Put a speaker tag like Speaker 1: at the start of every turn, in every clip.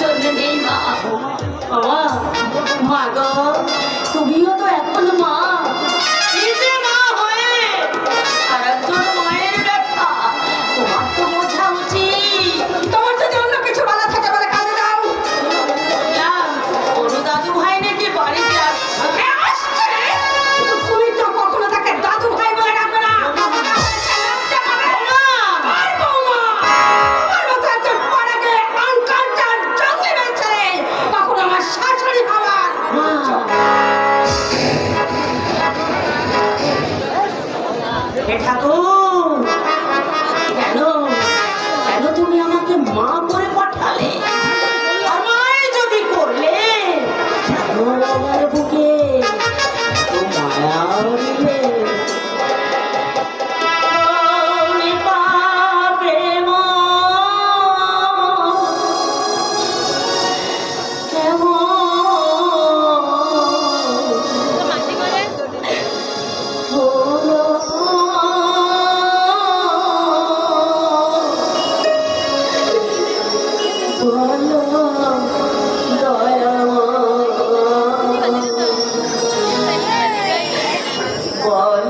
Speaker 1: চলবে মা মা গো তুমিও তো এখন মা। Glória.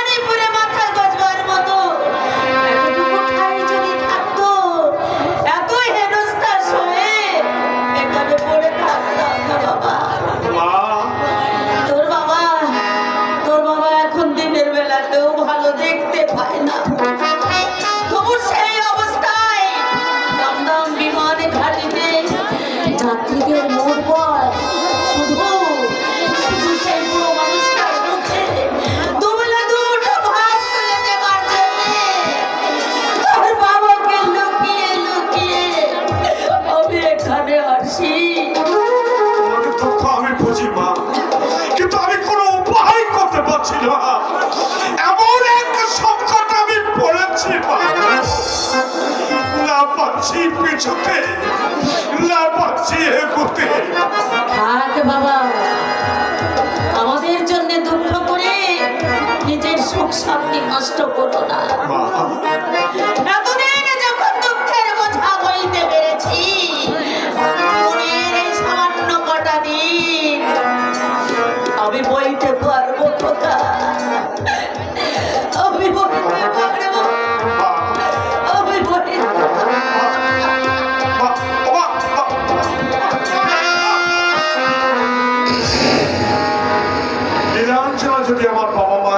Speaker 1: শান্তি নষ্ট করো না।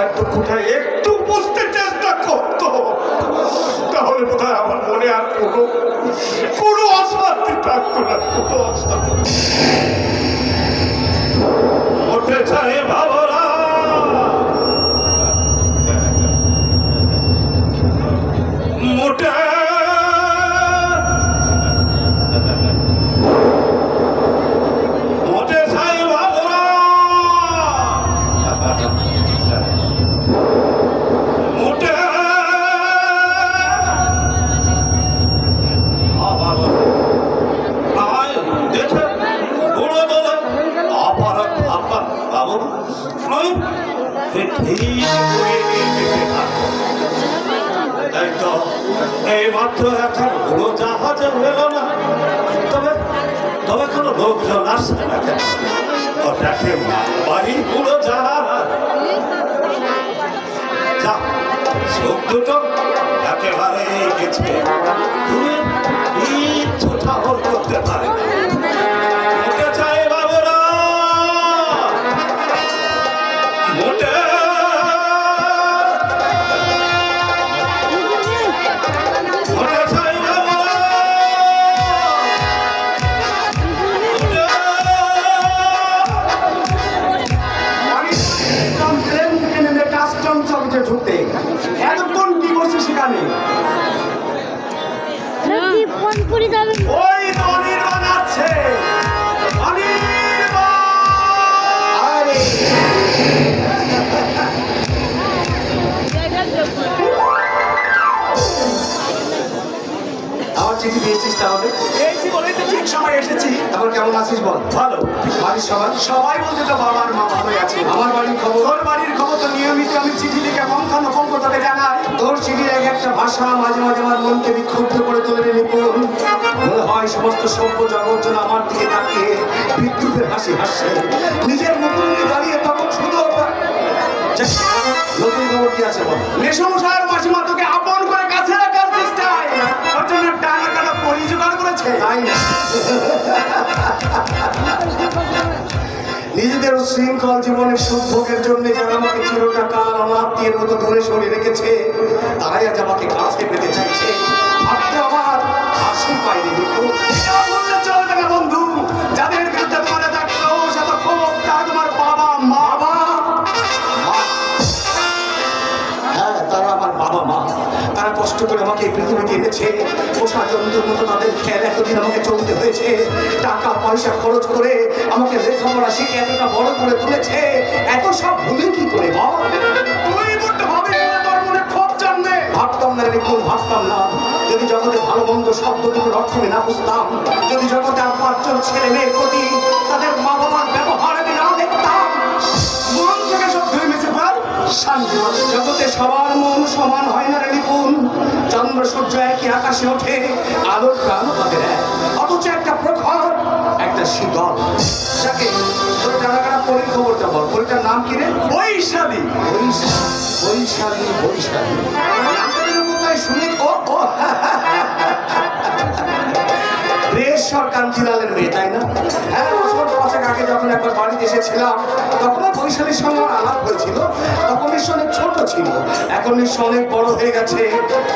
Speaker 2: দায়িত্ব কোথায় একটু বুঝতে চেষ্টা করত তাহলে কোথায় আমার মনে আর কোনো কোনো অশান্তি থাকতো না, কোনো অশান্তি। মাঝে ধীরে বয়ে থাকো তাই তো এই মাত্র এখন উড়োজাহাজ হইল না তবে তবে কোনো লোকজন আসছে না কেন ওটাকে বাড়ি উড়োজাহাজ যা চোখ দুটো একেবারে গেছে তুমি ইচ্ছটা করতে পারে
Speaker 3: চিঠি দিয়েছিস তাহলে?
Speaker 2: এই বলেই তো ঠিক সময় এসেছি।
Speaker 3: তারপর কেমন আছিস বল?
Speaker 2: ভালো।
Speaker 3: বাড়ির সবাই
Speaker 2: সবাই বলতে তো বাবার মা ভালোই আছে।
Speaker 3: আমার বাড়ির খবর?
Speaker 2: তোর বাড়ির খবর তো নিয়মিত আমি চিঠি লিখে পঙ্খানো পঙ্খ তোকে জানাই।
Speaker 3: তোর চিঠির এক একটা ভাষা মাঝে মাঝে আমার মনকে বিক্ষুব্ধ করে তোলে নিপুণ মনে হয় সমস্ত সভ্য জগৎ যেন আমার দিকে তাকিয়ে বিদ্যুতের হাসি হাসছে। নিজের মুখোমুখি দাঁড়িয়ে তখন শুধু নতুন খবর কি আছে বল?
Speaker 2: মেসমশাইয়ের মাসিমা তোকে
Speaker 3: শৃঙ্খল জীবনের সুখ ভোগের জন্য যারা আমাকে চিরটাকাল অনাত্মীয়ের মতো দূরে সরে রেখেছে, তারাই আজ আমাকে কাছে পেতে চাইছে। আমার হাসি পাইনি
Speaker 2: এটা
Speaker 3: পৃথিবীতে এনেছে পোষা জন্তুর মতো তাদের খেয়াল এতদিন আমাকে চলতে হয়েছে। টাকা পয়সা খরচ করে আমাকে লেখাপড়া শিখে এতটা বড় করে তুলেছে। এত সব ভুলে কি করে ভাবতাম না ভাবতাম না। যদি জগতে ভালো মন্দ শব্দ দুটোর অর্থ না বুঝতাম যদি জগতে আর পাঁচজন ছেলে মেয়ের প্রতি তাদের মা বাবার ব্যবহার আমি না দেখতাম।
Speaker 2: মন থেকে সব ফেল শান্তি
Speaker 3: জগতে সবার মন সমান হয় না রে নিপুণ। চন্দ্র, সূর্য একই আকাশে ওঠে, আলোর প্রাণ তাদের এক। অথচ একটা প্রখর, একটা শীতল। যাকে বল। নাম কি রে?
Speaker 2: বৈশালী।
Speaker 3: বৈশালী বৈশালী বৈশালী। ও ও রেশ্বর কাঞ্জিলালের মেয়ে, তাই না? হ্যাঁ বছর পাঁচেক আগে যখন একবার বাড়িতে এসেছিলাম তখনও বৈশালীর সঙ্গে আমার আলাপ হয়েছিল। তখন ঈশ্বর অনেক ছোট ছিল। এখন ঈশ্বর অনেক বড় হয়ে গেছে।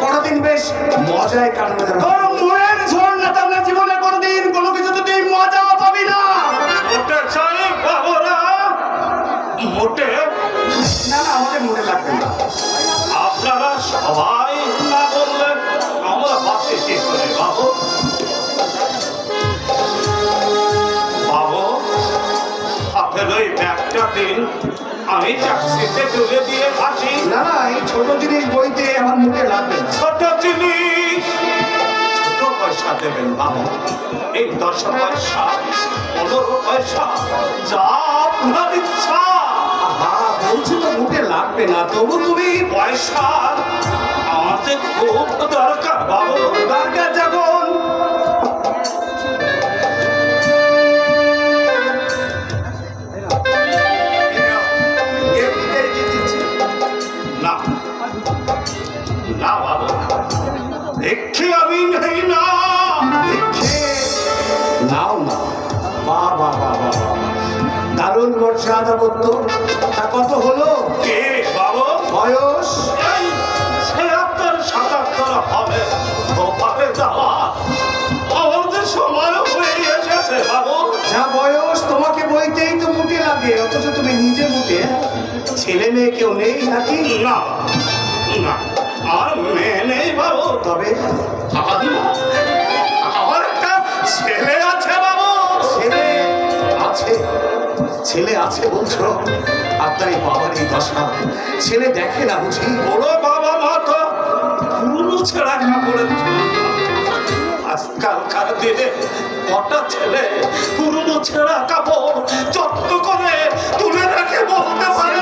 Speaker 3: পরদিন বেশ মজায়
Speaker 2: কাটানো যাবে জীবনে কোনোদিন কোনো কিছুতে আমি ট্যাক্সিতে তুলে দিয়ে আসি
Speaker 3: না না এই ছোট জিনিস বইতে আমার মুখে লাগবে
Speaker 2: ছোট জিনিস। ছোট পয়সা দেবেন বাবু। এই দশ পয়সা পনেরো পয়সা যা আপনার ইচ্ছা।
Speaker 3: বলছি তো মুখে লাগবে না তবু তুমি
Speaker 2: পয়সা আমার যে খুব
Speaker 3: দারুণ মর্যাদা বদ্ধ তা কত হলো?
Speaker 2: কে বাবু?
Speaker 3: বয়স?
Speaker 2: ছিয়াত্তর সাতাত্তর হবে। ওপারে যাওয়া। আমার যে হয়ে এসেছে বাবু।
Speaker 3: যা বয়স তোমাকে বইতেই তো মুটে লাগে। অথচ তুমি নিজে মুটে। ছেলে মেয়ে কেউ নেই নাকি?
Speaker 2: না না আর মেয়ে নেই বাবু।
Speaker 3: তবে?
Speaker 2: আমার একটা ছেলে আছে,
Speaker 3: ছেলে আছে, বলছো? আপনার এই বাবার এই দশা ছেলে দেখে না বুঝি?
Speaker 2: বড় বাবা মা তো পুরনো ছেঁড়া কাপড়ের আজকালকার দিনে কটা ছেলে পুরনো ছেঁড়া কাপড় যত্ন করে তুলে রাখে বলতে পারে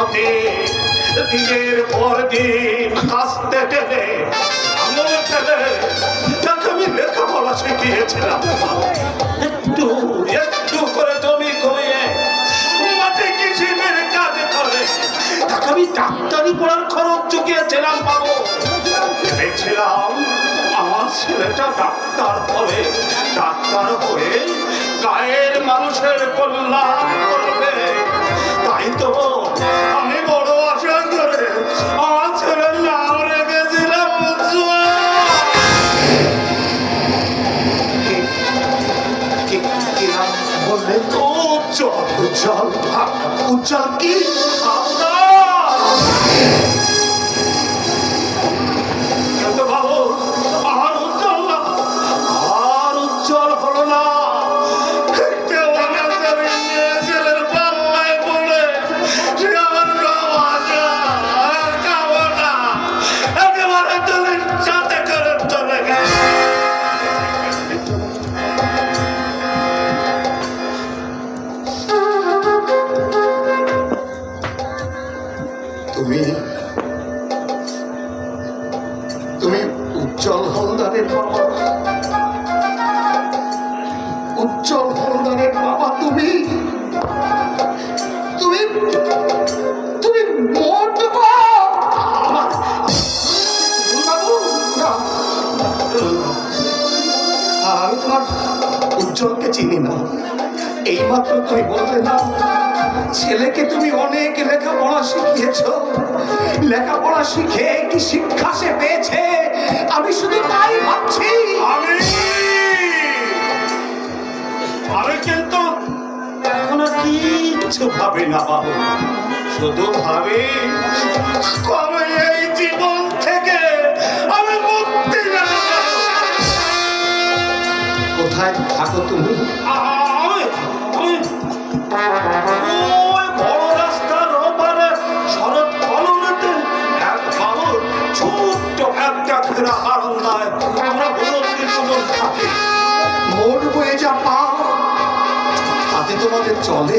Speaker 2: রাতে দিনের পর দিন কাস্তে টেনে তাকে আমি লেখাপড়া শিখিয়েছিলাম। একটু একটু করে জমি কমিয়ে মাঠে কাজ করে? তাকে আমি ডাক্তারি পড়ার খরচ চুকিয়েছিলাম বাবু। ভেবেছিলাম আমার ছেলেটা ডাক্তার হবে। ডাক্তার হয়ে গায়ের মানুষের কল্যাণ করবে। তাই তো আমি বড় আশা করে আমার ছেলের নাম রেখেছিলাম
Speaker 3: নাম বললেন
Speaker 2: উজ্জ্বল
Speaker 3: উজ্জ্বল উজ্জ্বল কি?
Speaker 2: না।
Speaker 3: এইমাত্র তুমি বললে না ছেলেকে তুমি অনেক লেখাপড়া শিখিয়েছ। লেখাপড়া শিখে কি শিক্ষা সে পেয়েছে? আমি শুধু তাই ভাবছি।
Speaker 2: আমি? কিন্তু এখনও কিচ্ছু না বাবু। শুধু কবে এই জীবন থেকে আমি মুক্তি বুড়ো থাকো।
Speaker 3: তুমি বয়ে যা পা। তাতে তোমাদের চলে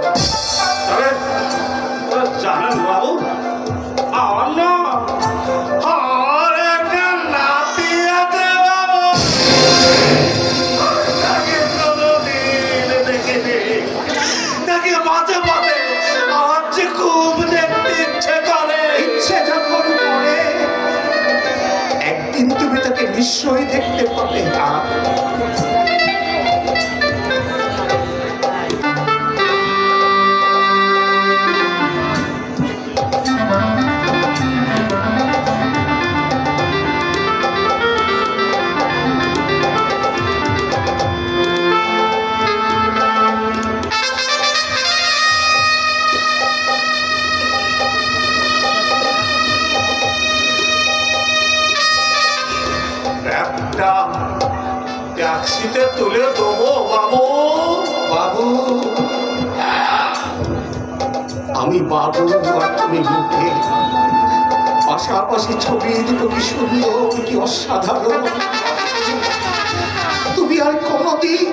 Speaker 3: দেখতে পাবে। আর পাশাপাশি ছবি দুটো কি সুন্দর কি অসাধারণ। তুমি আর কোনোদিন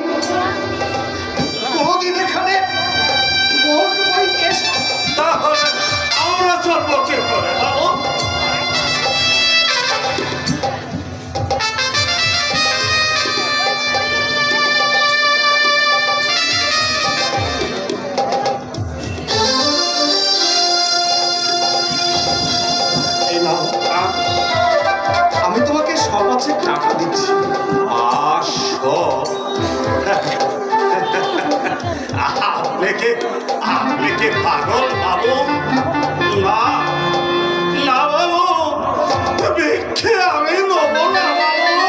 Speaker 2: আপনি কি পাগল বাবু? না না বাবু। ভিক্ষে আমি নেব না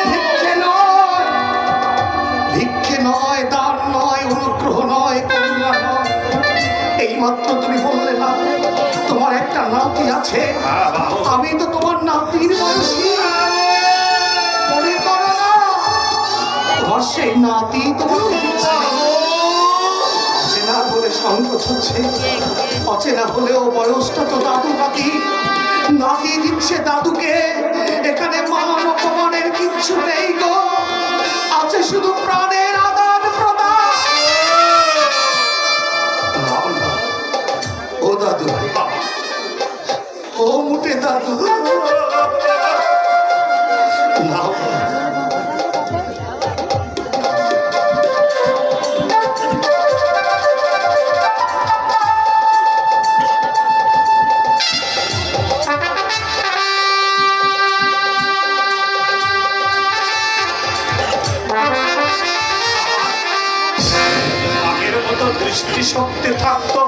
Speaker 3: ভিক্ষে নয়। ভিক্ষে নয় দান নয় অনুগ্রহ নয় করুণা নয়। এইমাত্র তুমি বললে না তোমার একটা নাতি আছে।
Speaker 2: হ্যাঁ,
Speaker 3: আমি তো তোমার নাতির বয়সী। সেই নাতি তোমাকে সংকোচ হচ্ছে অচেনা হলেও বয়সটা তো দাদু নাতি নাতি দিচ্ছে দাদুকে। এখানে মান অপমানের কিচ্ছু নেই গো। আছে শুধু প্রাণের আদান প্রদান। ও দাদু, ও মুটে দাদু।
Speaker 2: দৃষ্টিশক্তি থাকতো।